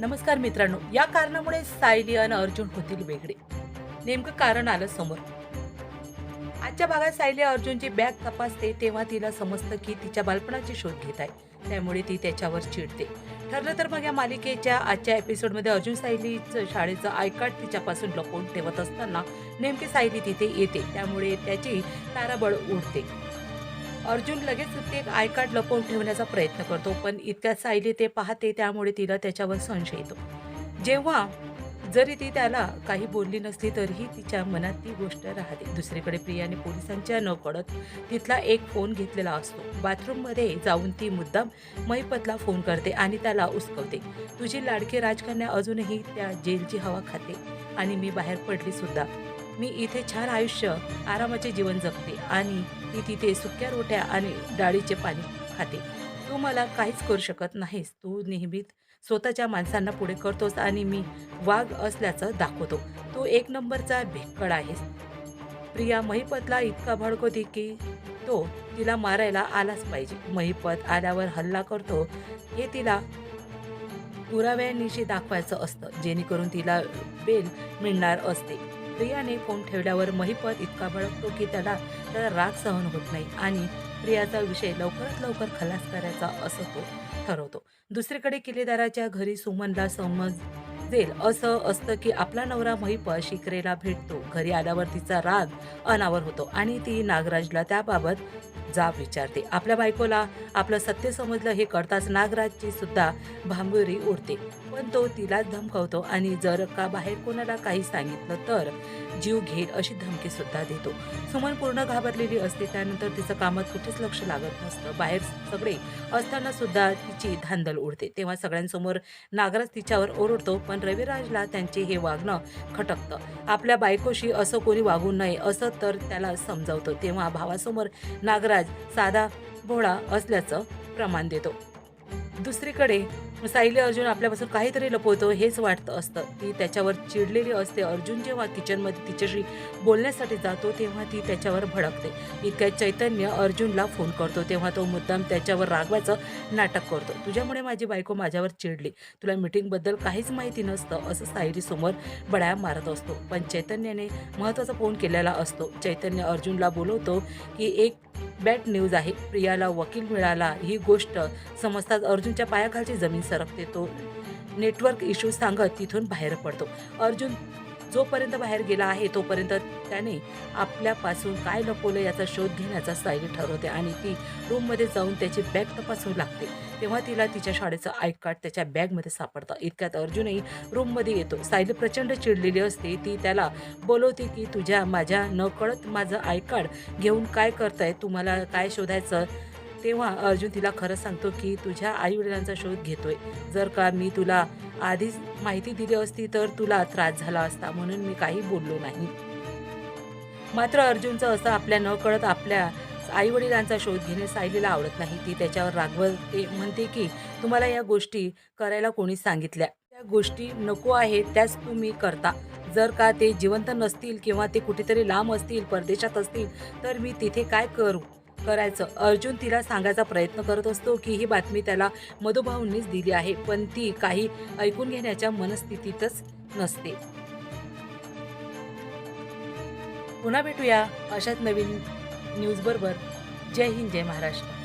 नमस्कार मित्रांनो या कारणामुळे सायली आणि अर्जुन होतील वेगळे. नेमकं कारण आलं समोर. आजच्या भागात सायली अर्जुनची बॅग तपासते तेव्हा तिला समजतं की तिच्या बालपणाची शोध घेत आहे. त्यामुळे ती त्याच्यावर चिडते. ठरलं तर मग या मालिकेच्या आजच्या एपिसोडमध्ये अर्जुन सायलीचं शाळेचं आयकार्ड तिच्यापासून लपवून ठेवत असताना नेमकी सायली तिथे येते. त्यामुळे त्याची ताराबळ उडते. अर्जुन लगेच ते आय कार्ड लपवून ठेवण्याचा प्रयत्न करतो पण इतक्या सायली ते पाहते त्यामुळे तिला त्याच्यावर संशय येतो. जेव्हा जरी ती त्याला काही बोलली नसली तरीही तिच्या मनात ती गोष्ट राहते. दुसरीकडे प्रियाने पोलिसांच्या न कळत तिथला एक फोन घेतलेला असतो. बाथरूममध्ये जाऊन ती मुद्दाम महिपतला फोन करते आणि त्याला उचकवते तुझी लाडकी राजकन्या अजूनही त्या जेलची हवा खाते आणि मी बाहेर पडली सुद्धा. मी इथे छान आयुष्य आरामाचे जीवन जगते आणि ती तिथे सुक्या रोट्या आणि डाळीचे पाणी खाते. तू मला काहीच करू शकत नाहीस. तू नेहमीच स्वतःच्या माणसांना पुढे करतोस आणि मी वाघ असल्याचं दाखवतो. तू एक नंबरचा भेकड आहेस. प्रिया महिपतला इतका भडकवते की तो तिला मारायला आलाच पाहिजे. महिपत आल्यावर हल्ला करतो. हे तिला पुराव्यानिशी दाखवायचं असतं. जेणेकरून तिला बेल मिळणार असते. प्रियाने फोन ठेवल्यावर महिपत इतका भडकतो की त्याला त्याला राग सहन होत नाही आणि प्रियाचा विषय लवकरात लवकर खलास करायचा असं तो ठरवतो. दुसरीकडे किल्लेदाराच्या घरी सुमनला समजेल असं असतं की आपला नवरा महिप शिकरेला भेटतो. घरी आल्यावर तिचा राग अनावर होतो आणि ती नागराजला त्याबाबत जाब विचारते. आपल्या बायकोला आपलं सत्य समजलं हे कळताच नागराजची सुद्धा भांबुरी उडते. पण तो तिलाच धमकावतो आणि जर का बाहेर कोणाला काही सांगितलं तर जीव घेईल अशी धमकी सुद्धा देतो. सुमन पूर्ण घाबरलेली असते त्यानंतर तिचं कामात कुठेच लक्ष लागत नसतं. बाहेर सगळे असताना सुद्धा तिची धांदल उडते. तेव्हा सगळ्यांसमोर नागराज तिच्यावर ओरडतो पण रविराजला त्यांचे हे वागणं खटकतं. आपल्या बायकोशी असं कोणी वागू नये असं तर त्याला समजावतं. तेव्हा भावासमोर नागराज साधा भोळा असल्याचं प्रमाण देतो. दुसरीकडे सायली अर्जुन आपल्यापासून काहीतरी लपवतो हेच वाटतं असतं. ती त्याच्यावर चिडलेली असते. अर्जुन जेव्हा किचनमध्ये तिच्याशी बोलण्यासाठी जातो तेव्हा ती त्याच्यावर भडकते. इतक्या चैतन्य अर्जुनला फोन करतो. तेव्हा तो मुद्दाम त्याच्यावर रागवायचं नाटक करतो. तुझ्यामुळे माझी बायको माझ्यावर चिडली. तुला मीटिंगबद्दल काहीच माहिती नसतं असं सायलीसमोर बड्या मारत असतो. पण चैतन्याने महत्त्वाचा फोन केलेला असतो. चैतन्य अर्जुनला बोलवतो की एक बॅड न्यूज आहे. प्रियाला वकील मिळाला. ही गोष्ट समजताच अर्जुनच्या पायाखालची जमीन सरकते तो. नेटवर्क इश्यू सांगत तिथून बाहेर पडतो. अर्जुन जोपर्यंत बाहेर गेला आहे तोपर्यंत त्याने आपल्यापासून काय लपवलं याचा शोध घेण्याचा सायली ठरवते आणि ती रूममध्ये जाऊन त्याची बॅग तपासू लागते. तेव्हा तिला तिच्या शाळेचं आय कार्ड त्याच्या बॅगमध्ये सापडतं. इतक्यात अर्जुनही रूममध्ये येतो. सायली प्रचंड चिडलेली असते. ती त्याला बोलवते की तुझ्या माझ्या न कळत माझं आय कार्ड घेऊन काय करताय? तुम्हाला काय शोधायचं? तेव्हा अर्जुन तिला खरं सांगतो की तुझ्या आईवडिलांचा शोध घेतोय. जर का मी तुला आधीच माहिती दिली असती तर तुला त्रास झाला असता म्हणून मी काही बोललो नाही. मात्र अर्जुनचं असं आपल्या न कळत आपल्या आईवडिलांचा शोध घेणे सायलीला आवडत नाही. ती त्याच्यावर रागवते म्हणते की तुम्हाला या गोष्टी करायला कोणी सांगितल्या. त्या गोष्टी नको आहेत त्याच तुम्ही करता. जर का ते जिवंत नसतील किंवा ते कुठेतरी लांब असतील परदेशात असतील तर मी तिथे काय करू? करायचं. अर्जुन तिला सांगायचा प्रयत्न करत असतो की ही बातमी त्याला मधुभाऊंनीच दिली आहे पण ती काही ऐकून घेण्याच्या मनस्थितीतच नसते. पुन्हा भेटूया अशाच नवीन न्यूज बरोबर जय हिंद जय महाराष्ट्र.